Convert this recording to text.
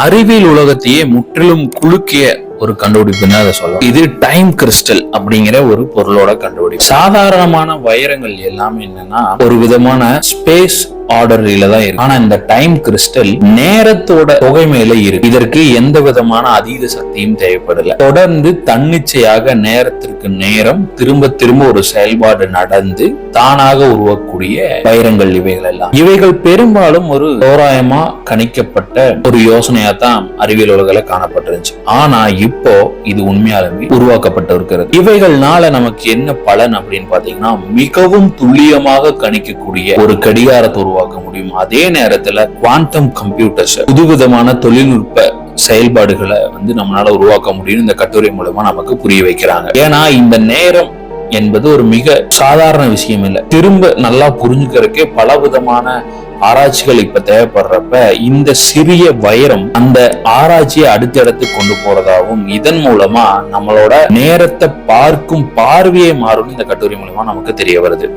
அறிவியல் உலகத்தையே முற்றிலும் குலுக்கிய ஒரு கண்டுபிடிப்புன்னு அதை சொல்லலாம். இது டைம் கிறிஸ்டல் அப்படிங்கிற ஒரு பொருளோட கண்டுபிடிப்பு. சாதாரணமான வைரங்கள் எல்லாமே என்னன்னா ஒரு விதமான ஸ்பேஸ் ஆர்டரில தான் இருக்கு. ஆனா இந்த டைம் கிறிஸ்டல் நேரத்தோட தொகை மேல இருக்கு. இதற்கு எந்த விதமான அதீத சக்தியும் தேவைப்படல. தொடர்ந்து தன்னிச்சையாக நேரத்திற்கு நேரம் திரும்ப திரும்ப ஒரு செயல்பாடு நடந்து தானாக உருவக்கூடிய வைரங்கள் இவைகள் எல்லாம். இவைகள் பெரும்பாலும் ஒரு தோராயமா கணிக்கப்பட்ட ஒரு யோசனையா தான் அறிவியல் உலகில காணப்பட்டிருந்துச்சு. ஆனா இப்போ இது உண்மையாலுமே உருவாக்கப்பட்டு இருக்கிறது இவைகள்னால நமக்கு என்ன பலன் அப்படின்னு பாத்தீங்கன்னா மிகவும் துல்லியமாக கணிக்கக்கூடிய ஒரு கடிகாரத்தை உருவாக்க முடியும். அதே நேரத்துல குவாண்டம் கம்ப்யூட்டர்ஸ் புதுவிதமான தொழில்நுட்ப செயல்பாடுகளை வந்து நம்மளால உருவாக்க முடியும் இந்த கட்டுரை மூலமா நமக்கு புரிய வைக்கிறாங்க. ஏன்னா இந்த நேரம் என்பது ஒரு மிக சாதாரண விஷயம் இல்லை. திரும்ப நல்லா புரிஞ்சுக்கிறதுக்கே பல விதமான ஆராய்ச்சிகள் இப்ப தேவைப்படுறப்ப இந்த சிறிய வைரம் அந்த ஆராய்ச்சியை அடுத்த கொண்டு போறதாகவும் இதன் மூலமா நம்மளோட நேரத்தை பார்க்கும் பார்வையே மாறும் இந்த கட்டுரை மூலமா நமக்கு தெரிய வருது.